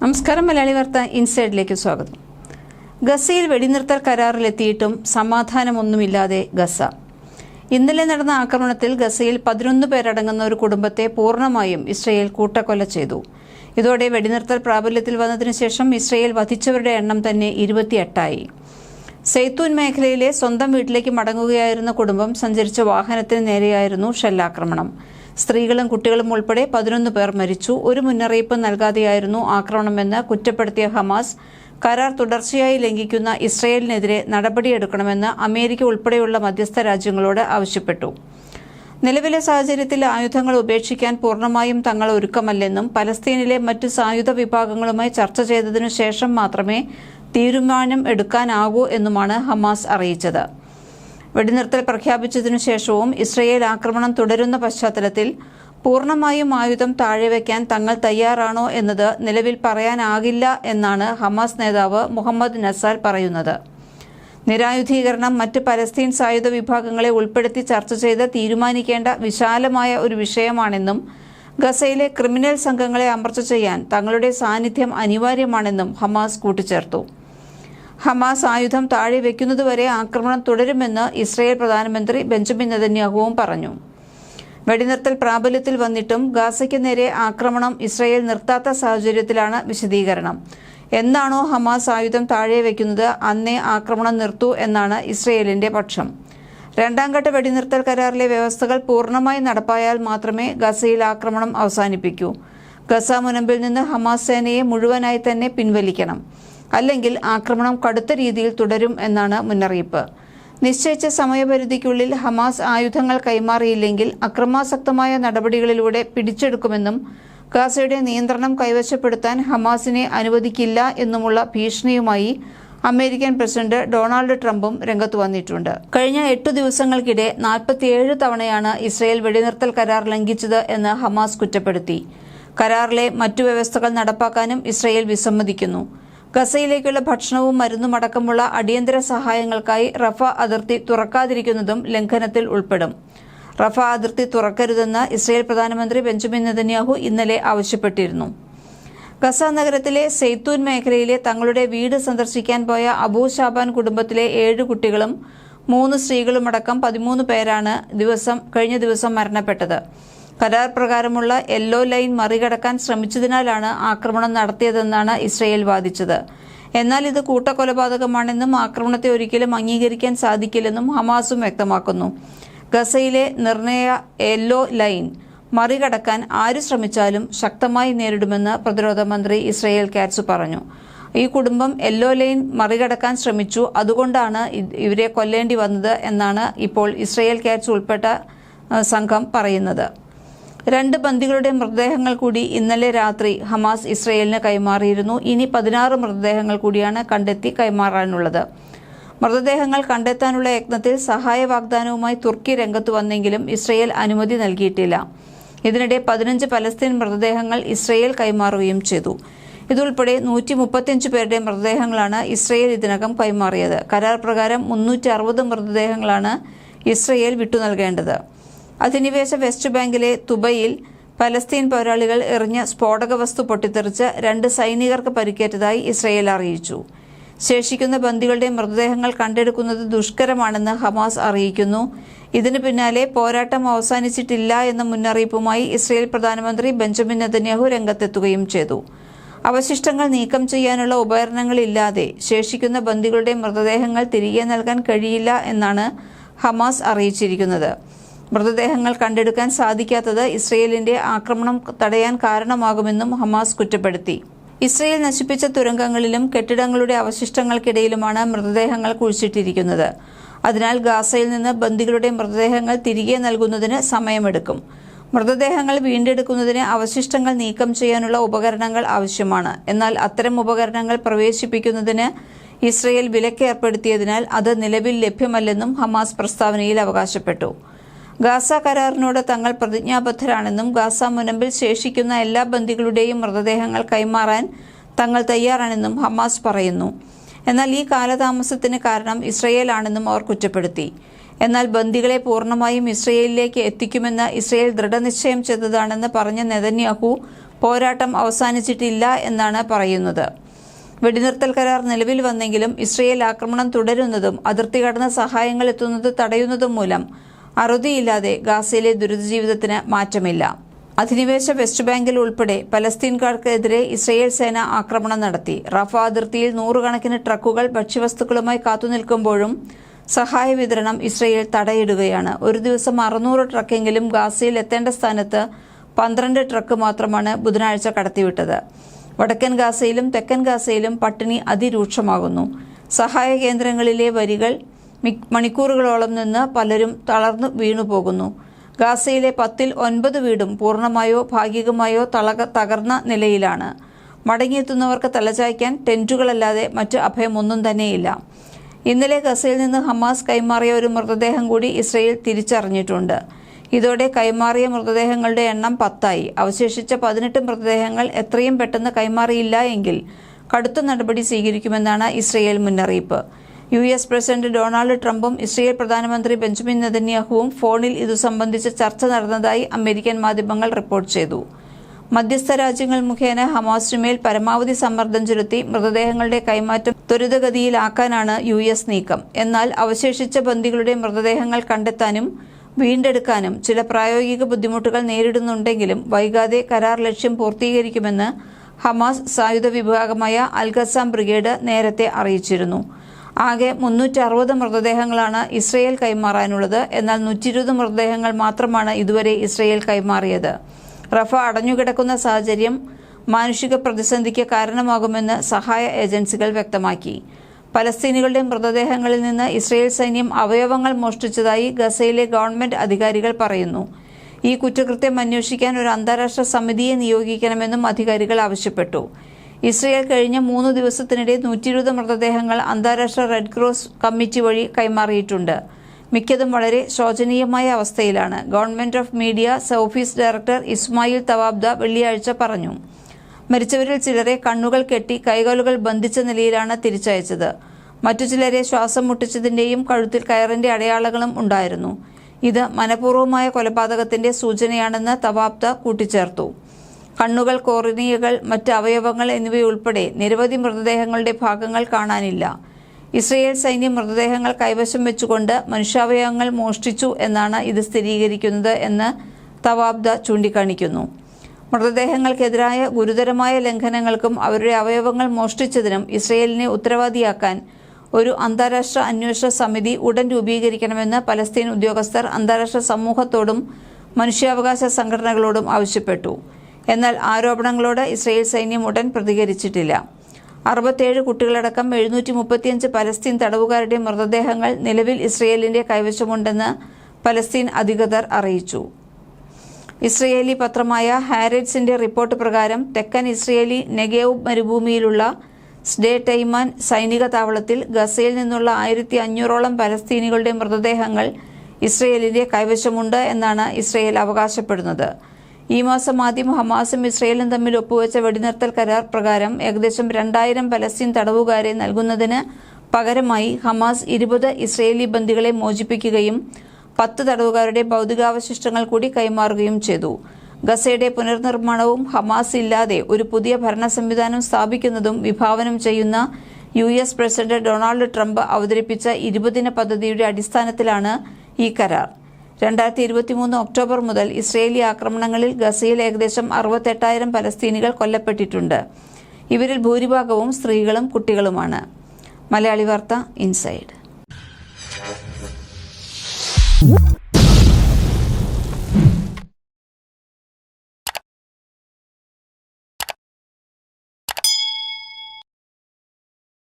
നമസ്കാരം മലയാളി വാർത്ത ഇൻസൈഡിലേക്ക് സ്വാഗതം. ഗസയിൽ വെടിനിർത്തൽ കരാറിലെത്തിയിട്ടും സമാധാനമൊന്നുമില്ലാതെ ഗസ. ഇന്നലെ നടന്ന ആക്രമണത്തിൽ ഗസയിൽ പതിനൊന്ന് പേരടങ്ങുന്ന ഒരു കുടുംബത്തെ പൂർണമായും ഇസ്രയേൽ കൂട്ടക്കൊല ചെയ്തു. ഇതോടെ വെടിനിർത്തൽ പ്രാബല്യത്തിൽ വന്നതിനു ശേഷം ഇസ്രയേൽ വധിച്ചവരുടെ എണ്ണം തന്നെ ഇരുപത്തിയെട്ടായി. സെയ്ത്തൂൻ മേഖലയിലെ സ്വന്തം വീട്ടിലേക്ക് മടങ്ങുകയായിരുന്ന കുടുംബം സഞ്ചരിച്ച വാഹനത്തിന് നേരെയായിരുന്നു ഷെല്ലാക്രമണം. സ്ത്രീകളും കുട്ടികളും ഉൾപ്പെടെ പതിനൊന്ന് പേർ മരിച്ചു. ഒരു മുന്നറിയിപ്പ് നൽകാതെയായിരുന്നു ആക്രമണമെന്ന് കുറ്റപ്പെടുത്തിയ ഹമാസ്. കരാർ തുടർച്ചയായി ലംഘിക്കുന്ന ഇസ്രയേലിനെതിരെ നടപടിയെടുക്കണമെന്ന് അമേരിക്ക ഉൾപ്പെടെയുള്ള മധ്യസ്ഥ രാജ്യങ്ങളോട് ആവശ്യപ്പെട്ടു. നിലവിലെ സാഹചര്യത്തിൽ ആയുധങ്ങൾ ഉപേക്ഷിക്കാൻ പൂർണമായും തങ്ങൾ ഒരുക്കമല്ലെന്നും പലസ്തീനിലെ മറ്റ് സായുധ വിഭാഗങ്ങളുമായി ചർച്ച ചെയ്തതിനു ശേഷം മാത്രമേ തീരുമാനം എടുക്കാനാകൂ എന്നുമാണ് ഹമാസ് അറിയിച്ചത്. വെടിനിർത്തൽ പ്രഖ്യാപിച്ചതിനു ശേഷവും ഇസ്രയേൽ ആക്രമണം തുടരുന്ന പശ്ചാത്തലത്തിൽ പൂർണമായും ആയുധം താഴെവെക്കാൻ തങ്ങൾ തയ്യാറാണോ എന്നത് നിലവിൽ പറയാനാകില്ല എന്നാണ് ഹമാസ് നേതാവ് മുഹമ്മദ് നസാൽ പറയുന്നത്. നിരായുധീകരണം മറ്റ് പലസ്തീൻ സായുധ വിഭാഗങ്ങളെ ഉൾപ്പെടുത്തി ചർച്ച ചെയ്ത് തീരുമാനിക്കേണ്ട വിശാലമായ ഒരു വിഷയമാണെന്നും ഗസയിലെ ക്രിമിനൽ സംഘങ്ങളെ അമർച്ച ചെയ്യാൻ തങ്ങളുടെ സാന്നിധ്യം അനിവാര്യമാണെന്നും ഹമാസ് കൂട്ടിച്ചേർത്തു. ഹമാസ് ആയുധം താഴെ വെക്കുന്നതുവരെ ആക്രമണം തുടരുമെന്ന് ഇസ്രയേൽ പ്രധാനമന്ത്രി ബെഞ്ചമിൻ നെതന്യാഹുവും പറഞ്ഞു. വെടിനിർത്തൽ പ്രാബല്യത്തിൽ വന്നിട്ടും ഗാസയ്ക്ക് നേരെ ആക്രമണം ഇസ്രയേൽ നിർത്താത്ത സാഹചര്യത്തിലാണ് വിശദീകരണം. എന്നാണോ ഹമാസ് ആയുധം താഴെ വയ്ക്കുന്നത് അന്നേ ആക്രമണം നിർത്തൂ എന്നാണ് ഇസ്രയേലിന്റെ പക്ഷം. രണ്ടാം ഘട്ട വെടിനിർത്തൽ കരാറിലെ വ്യവസ്ഥകൾ പൂർണമായി നടപ്പായാൽ മാത്രമേ ഗസയിൽ ആക്രമണം അവസാനിപ്പിക്കൂ. ഗസ മുനമ്പിൽ നിന്ന് ഹമാസ് സേനയെ മുഴുവനായി തന്നെ പിൻവലിക്കണം. അല്ലെങ്കിൽ ആക്രമണം കടുത്ത രീതിയിൽ തുടരും എന്നാണ് മുന്നറിയിപ്പ്. നിശ്ചയിച്ച സമയപരിധിക്കുള്ളിൽ ഹമാസ് ആയുധങ്ങൾ കൈമാറിയില്ലെങ്കിൽ അക്രമാസക്തമായ നടപടികളിലൂടെ പിടിച്ചെടുക്കുമെന്നും ഗാസയുടെ നിയന്ത്രണം കൈവശപ്പെടുത്താൻ ഹമാസിനെ അനുവദിക്കില്ല എന്നുമുള്ള ഭീഷണിയുമായി അമേരിക്കൻ പ്രസിഡന്റ് ഡൊണാൾഡ് ട്രംപും രംഗത്ത് വന്നിട്ടുണ്ട്. കഴിഞ്ഞ എട്ടു ദിവസങ്ങൾക്കിടെ നാൽപ്പത്തിയേഴ് തവണയാണ് ഇസ്രയേൽ വെടിനിർത്തൽ കരാർ ലംഘിച്ചത് എന്ന് ഹമാസ് കുറ്റപ്പെടുത്തി. കരാറിലെ മറ്റു വ്യവസ്ഥകൾ നടപ്പാക്കാനും ഇസ്രയേൽ വിസമ്മതിക്കുന്നു. ഗസയിലേക്കുള്ള ഭക്ഷണവും മരുന്നും അടക്കമുള്ള അടിയന്തര സഹായങ്ങൾക്കായി റഫ അതിർത്തി തുറക്കാതിരിക്കുന്നതും ലംഘനത്തിൽ ഉൾപ്പെടും. റഫ അതിർത്തി തുറക്കരുതെന്ന് ഇസ്രയേൽ പ്രധാനമന്ത്രി ബെഞ്ചമിൻ നെതന്യാഹു ഇന്നലെ ആവശ്യപ്പെട്ടിരുന്നു. ഗസ നഗരത്തിലെ സെയ്ത്തൂൻ മേഖലയിലെ തങ്ങളുടെ വീട് സന്ദർശിക്കാൻ പോയ അബൂ ഷാബാൻ കുടുംബത്തിലെ ഏഴ് കുട്ടികളും മൂന്ന് സ്ത്രീകളുമടക്കം പതിമൂന്ന് പേരാണ് ദിവസം കഴിഞ്ഞ ദിവസം മരണപ്പെട്ടത്. കരാർ പ്രകാരമുള്ള യെല്ലോ ലൈൻ മറികടക്കാൻ ശ്രമിച്ചതിനാലാണ് ആക്രമണം നടത്തിയതെന്നാണ് ഇസ്രയേൽ വാദിച്ചത്. എന്നാൽ ഇത് കൂട്ടക്കൊലപാതകമാണെന്നും ആക്രമണത്തെ ഒരിക്കലും അംഗീകരിക്കാൻ സാധിക്കില്ലെന്നും ഹമാസും വ്യക്തമാക്കുന്നു. ഗസയിലെ നിർണയ യെല്ലോ ലൈൻ മറികടക്കാൻ ആര് ശ്രമിച്ചാലും ശക്തമായി നേരിടുമെന്ന് പ്രതിരോധ മന്ത്രി ഇസ്രയേൽ കാറ്റ്സ് പറഞ്ഞു. ഈ കുടുംബം യെല്ലോ ലൈൻ മറികടക്കാൻ ശ്രമിച്ചു. അതുകൊണ്ടാണ് ഇവരെ കൊല്ലേണ്ടി വന്നത് എന്നാണ് ഇപ്പോൾ ഇസ്രയേൽ കാറ്റ്സ് ഉൾപ്പെട്ട സംഘം പറയുന്നത്. രണ്ട് ബന്ദികളുടെ മൃതദേഹങ്ങൾ കൂടി ഇന്നലെ രാത്രി ഹമാസ് ഇസ്രയേലിന് കൈമാറിയിരുന്നു. ഇനി പതിനാറ് മൃതദേഹങ്ങൾ കൂടിയാണ് കണ്ടെത്തി കൈമാറാനുള്ളത്. മൃതദേഹങ്ങൾ കണ്ടെത്താനുള്ള യത്നത്തിൽ സഹായ വാഗ്ദാനവുമായി തുർക്കി രംഗത്ത് വന്നെങ്കിലും ഇസ്രയേൽ അനുമതി നൽകിയിട്ടില്ല. ഇതിനിടെ പതിനഞ്ച് പലസ്തീൻ മൃതദേഹങ്ങൾ ഇസ്രയേൽ കൈമാറുകയും ചെയ്തു. ഇതുൾപ്പെടെ നൂറ്റി മുപ്പത്തിയഞ്ച് പേരുടെ മൃതദേഹങ്ങളാണ് ഇസ്രയേൽ ഇതിനകം കൈമാറിയത്. കരാർ പ്രകാരം മുന്നൂറ്റി അറുപത് മൃതദേഹങ്ങളാണ് ഇസ്രയേൽ വിട്ടു നൽകേണ്ടത് അധിനിവേശ വെസ്റ്റ് ബാങ്കിലെ തുബയിൽ പലസ്തീൻ പോരാളികൾ എറിഞ്ഞ സ്ഫോടക വസ്തു പൊട്ടിത്തെറിച്ച് രണ്ട് സൈനികർക്ക് പരിക്കേറ്റതായി ഇസ്രയേൽ അറിയിച്ചു. ശേഷിക്കുന്ന ബന്ദികളുടെ മൃതദേഹങ്ങൾ കണ്ടെടുക്കുന്നത് ദുഷ്കരമാണെന്ന് ഹമാസ് അറിയിക്കുന്നു. ഇതിനു പിന്നാലെ പോരാട്ടം അവസാനിച്ചിട്ടില്ല എന്ന മുന്നറിയിപ്പുമായി ഇസ്രയേൽ പ്രധാനമന്ത്രി ബെഞ്ചമിൻ നെതന്യാഹു രംഗത്തെത്തുകയും ചെയ്തു. അവശിഷ്ടങ്ങൾ നീക്കം ചെയ്യാനുള്ള ഉപകരണങ്ങളില്ലാതെ ശേഷിക്കുന്ന ബന്ദികളുടെ മൃതദേഹങ്ങൾ തിരികെ നൽകാൻ കഴിയില്ല എന്നാണ് ഹമാസ് അറിയിച്ചിരിക്കുന്നത്. മൃതദേഹങ്ങൾ കണ്ടെടുക്കാൻ സാധിക്കാത്തത് ഇസ്രയേലിന്റെ ആക്രമണം തടയാൻ കാരണമാകുമെന്നും ഹമാസ് കുറ്റപ്പെടുത്തി. ഇസ്രയേൽ നശിപ്പിച്ച തുരങ്കങ്ങളിലും കെട്ടിടങ്ങളുടെ അവശിഷ്ടങ്ങൾക്കിടയിലുമാണ് മൃതദേഹങ്ങൾ കുഴിച്ചിട്ടിരിക്കുന്നത്. അതിനാൽ ഗാസയിൽ നിന്ന് ബന്ദികളുടെ മൃതദേഹങ്ങൾ തിരികെ നൽകുന്നതിന് സമയമെടുക്കും. മൃതദേഹങ്ങൾ വീണ്ടെടുക്കുന്നതിന് അവശിഷ്ടങ്ങൾ നീക്കം ചെയ്യാനുള്ള ഉപകരണങ്ങൾ ആവശ്യമാണ്. എന്നാൽ അത്തരം ഉപകരണങ്ങൾ പ്രവേശിപ്പിക്കുന്നതിന് ഇസ്രയേൽ വിലക്കേർപ്പെടുത്തിയതിനാൽ അത് നിലവിൽ ലഭ്യമല്ലെന്നും ഹമാസ് പ്രസ്താവനയിൽ അവകാശപ്പെട്ടു. ഗാസ കരാറിനോട് തങ്ങൾ പ്രതിജ്ഞാബദ്ധരാണെന്നും ഗാസ മുനമ്പിൽ ശേഷിക്കുന്ന എല്ലാ ബന്ദികളുടെയും മൃതദേഹങ്ങൾ കൈമാറാൻ തങ്ങൾ തയ്യാറാണെന്നും ഹമാസ് പറയുന്നു. എന്നാൽ ഈ കാലതാമസത്തിന് കാരണം ഇസ്രയേലാണെന്നും അവർ കുറ്റപ്പെടുത്തി. എന്നാൽ ബന്ദികളെ പൂർണമായും ഇസ്രയേലിലേക്ക് എത്തിക്കുമെന്ന് ഇസ്രയേൽ ദൃഢനിശ്ചയം ചെയ്തതാണെന്ന് പറഞ്ഞ നെതന്യാഹു പോരാട്ടം അവസാനിച്ചിട്ടില്ല എന്നാണ് പറയുന്നത്. വെടിനിർത്തൽ കരാർ നിലവിൽ വന്നെങ്കിലും ഇസ്രയേൽ ആക്രമണം തുടരുന്നതും അതിർത്തി കടന്ന് സഹായങ്ങൾ എത്തുന്നത് തടയുന്നതും മൂലം അറുതിയില്ലാതെ ഗാസയിലെ ദുരിതജീവിതത്തിന് മാറ്റമില്ല. അധിനിവേശ വെസ്റ്റ് ബാങ്കിൽ ഉൾപ്പെടെ പലസ്തീൻകാർക്കെതിരെ ഇസ്രയേൽ സേന ആക്രമണം നടത്തി. റഫ അതിർത്തിയിൽ നൂറുകണക്കിന് ട്രക്കുകൾ ഭക്ഷ്യവസ്തുക്കളുമായി കാത്തുനിൽക്കുമ്പോഴും സഹായ വിതരണം ഇസ്രയേൽ തടയിടുകയാണ്. ഒരു ദിവസം അറുന്നൂറ് ട്രക്കെങ്കിലും ഗാസയിൽ എത്തേണ്ട സ്ഥാനത്ത് പന്ത്രണ്ട് ട്രക്ക് മാത്രമാണ് ബുധനാഴ്ച കടത്തിവിട്ടത്. വടക്കൻ ഗാസയിലും തെക്കൻ ഗാസയിലും പട്ടിണി അതിരൂക്ഷമാകുന്നു. സഹായ കേന്ദ്രങ്ങളിലെ വരികൾ മണിക്കൂറുകളോളം നിന്ന് പലരും തളർന്നു വീണുപോകുന്നു ഗാസയിലെ പത്തിൽ ഒൻപത് വീടും പൂർണമായോ ഭാഗികമായോ തളക തകർന്ന നിലയിലാണ്. മടങ്ങിയെത്തുന്നവർക്ക് തലചായ്ക്കാൻ ടെന്റുകളല്ലാതെ മറ്റ് അഭയമൊന്നും തന്നെയില്ല. ഇന്നലെ ഗസയിൽ നിന്ന് ഹമാസ് കൈമാറിയ ഒരു മൃതദേഹം കൂടി ഇസ്രയേൽ തിരിച്ചറിഞ്ഞിട്ടുണ്ട്. ഇതോടെ കൈമാറിയ മൃതദേഹങ്ങളുടെ എണ്ണം പത്തായി. അവശേഷിച്ച പതിനെട്ട് മൃതദേഹങ്ങൾ എത്രയും പെട്ടെന്ന് കൈമാറിയില്ല എങ്കിൽ കടുത്ത നടപടി സ്വീകരിക്കുമെന്നാണ് ഇസ്രയേൽ മുന്നറിയിപ്പ്. യു എസ് പ്രസിഡന്റ് ഡൊണാൾഡ് ട്രംപും ഇസ്രയേൽ പ്രധാനമന്ത്രി ബെഞ്ചമിൻ നെതന്യാഹുവും ഫോണിൽ ഇതു സംബന്ധിച്ച് ചർച്ച നടന്നതായി അമേരിക്കൻ മാധ്യമങ്ങൾ റിപ്പോർട്ട് ചെയ്തു. മധ്യസ്ഥ രാജ്യങ്ങൾ മുഖേന ഹമാസിനുമേൽ പരമാവധി സമ്മർദ്ദം ചെലുത്തി മൃതദേഹങ്ങളുടെ കൈമാറ്റം ത്വരിതഗതിയിലാക്കാനാണ് യു എസ് നീക്കം. എന്നാൽ അവശേഷിച്ച ബന്ദികളുടെ മൃതദേഹങ്ങൾ കണ്ടെത്താനും വീണ്ടെടുക്കാനും ചില പ്രായോഗിക ബുദ്ധിമുട്ടുകൾ നേരിടുന്നുണ്ടെങ്കിലും വൈകാതെ കരാർ ലക്ഷ്യം പൂർത്തീകരിക്കുമെന്ന് ഹമാസ് സായുധ വിഭാഗമായ അൽഗസാം ബ്രിഗേഡ് നേരത്തെ അറിയിച്ചിരുന്നു. ആകെ മുന്നൂറ്റി അറുപത് മൃതദേഹങ്ങളാണ് ഇസ്രയേൽ കൈമാറാനുള്ളത്. എന്നാൽ നൂറ്റി ഇരുപത് മൃതദേഹങ്ങൾ മാത്രമാണ് ഇതുവരെ ഇസ്രയേൽ കൈമാറിയത്. റഫ അടഞ്ഞുകിടക്കുന്ന സാഹചര്യം മാനുഷിക പ്രതിസന്ധിക്ക് കാരണമാകുമെന്ന് സഹായ ഏജൻസികൾ വ്യക്തമാക്കി. പലസ്തീനികളുടെ മൃതദേഹങ്ങളിൽ നിന്ന് ഇസ്രയേൽ സൈന്യം അവയവങ്ങൾ മോഷ്ടിച്ചതായി ഗസയിലെ ഗവൺമെന്റ് അധികാരികൾ പറയുന്നു. ഈ കുറ്റകൃത്യം അന്വേഷിക്കാൻ ഒരു അന്താരാഷ്ട്ര സമിതിയെ നിയോഗിക്കണമെന്നും അധികാരികൾ ആവശ്യപ്പെട്ടു. ഇസ്രയേൽ കഴിഞ്ഞ മൂന്ന് ദിവസത്തിനിടെ നൂറ്റി ഇരുപത് മൃതദേഹങ്ങൾ അന്താരാഷ്ട്ര റെഡ് ക്രോസ് കമ്മിറ്റി വഴി കൈമാറിയിട്ടുണ്ട്. മിക്കതും വളരെ ശോചനീയമായ അവസ്ഥയിലാണ്. Government of media office director Ismail തവാബ്ദ വെള്ളിയാഴ്ച പറഞ്ഞു. മരിച്ചവരിൽ ചിലരെ കണ്ണുകൾ കെട്ടി കൈകാലുകൾ ബന്ധിച്ച നിലയിലാണ് തിരിച്ചയച്ചത്. മറ്റു ചിലരെ ശ്വാസം മുട്ടിച്ചതിന്റെയും കഴുത്തിൽ കയറിന്റെ അടയാളങ്ങളും ഉണ്ടായിരുന്നു. ഇത് മനഃപൂർവമായ കൊലപാതകത്തിന്റെ സൂചനയാണെന്ന് തവാബ്ദ കൂട്ടിച്ചേർത്തു. കണ്ണുകൾ കോറിനിയകൾ മറ്റ് അവയവങ്ങൾ എന്നിവയുൾപ്പെടെ നിരവധി മൃതദേഹങ്ങളുടെ ഭാഗങ്ങൾ കാണാനില്ല. ഇസ്രയേൽ സൈന്യം മൃതദേഹങ്ങൾ കൈവശം വെച്ചുകൊണ്ട് മനുഷ്യാവയവങ്ങൾ മോഷ്ടിച്ചു എന്നാണ് ഇത് സ്ഥിരീകരിക്കുന്നത് എന്ന് തവാബ്ദ ചൂണ്ടിക്കാണിക്കുന്നു. മൃതദേഹങ്ങൾക്കെതിരായ ഗുരുതരമായ ലംഘനങ്ങൾക്കും അവരുടെ അവയവങ്ങൾ മോഷ്ടിച്ചതിനും ഇസ്രയേലിനെ ഉത്തരവാദിയാക്കാൻ ഒരു അന്താരാഷ്ട്ര അന്വേഷണ സമിതി ഉടൻ രൂപീകരിക്കണമെന്ന് പലസ്തീൻ ഉദ്യോഗസ്ഥർ അന്താരാഷ്ട്ര സമൂഹത്തോടും മനുഷ്യാവകാശ സംഘടനകളോടും ആവശ്യപ്പെട്ടു. എന്നാൽ ആരോപണങ്ങളോട് ഇസ്രയേൽ സൈന്യം ഉടൻ പ്രതികരിച്ചിട്ടില്ല. അറുപത്തേഴ് കുട്ടികളടക്കം എഴുന്നൂറ്റി മുപ്പത്തിയഞ്ച് പലസ്തീൻ തടവുകാരുടെ മൃതദേഹങ്ങൾ നിലവിൽ ഇസ്രയേലിന്റെ കൈവശമുണ്ടെന്ന് പലസ്തീൻ അധികൃതർ അറിയിച്ചു. ഇസ്രയേലി പത്രമായ ഹാരിഡ്സിന്റെ റിപ്പോർട്ട് പ്രകാരം തെക്കൻ ഇസ്രയേലി നെഗേവ് മരുഭൂമിയിലുള്ള സ്ഡേ ടൈമാൻ സൈനിക താവളത്തിൽ ഗസയിൽ നിന്നുള്ള ആയിരത്തി അഞ്ഞൂറോളം പലസ്തീനികളുടെ മൃതദേഹങ്ങൾ ഇസ്രയേലിന്റെ കൈവശമുണ്ട് എന്നാണ് ഇസ്രയേൽ അവകാശപ്പെടുന്നത്. ഈ മാസം ആദ്യം ഹമാസും ഇസ്രയേലും തമ്മിൽ ഒപ്പുവെച്ച വെടിനിർത്തൽ കരാർ പ്രകാരം ഏകദേശം രണ്ടായിരം പലസ്തീൻ തടവുകാരെ നൽകുന്നതിന് പകരമായി ഹമാസ് ഇരുപത് ഇസ്രയേലി ബന്ദികളെ മോചിപ്പിക്കുകയും പത്ത് തടവുകാരുടെ ഭൗതികാവശിഷ്ടങ്ങൾ കൂടി കൈമാറുകയും ചെയ്തു. ഗസയുടെ പുനർനിർമ്മാണവും ഹമാസ് ഇല്ലാതെ ഒരു പുതിയ ഭരണ സംവിധാനം സ്ഥാപിക്കുന്നതും വിഭാവനം ചെയ്യുന്ന U S president Donald Trump അവതരിപ്പിച്ച ഇരുപതിന പദ്ധതിയുടെ അടിസ്ഥാനത്തിലാണ് ഈ കരാർ. രണ്ടായിരത്തി ഇരുപത്തി മൂന്ന് ഒക്ടോബർ മുതൽ ഇസ്രയേലി ആക്രമണങ്ങളിൽ ഗസയിൽ ഏകദേശം അറുപത്തെട്ടായിരം പലസ്തീനികൾ കൊല്ലപ്പെട്ടിട്ടുണ്ട്. ഇവരിൽ ഭൂരിഭാഗവും സ്ത്രീകളും കുട്ടികളുമാണ്. മലയാളി വാർത്ത ഇൻസൈഡ്.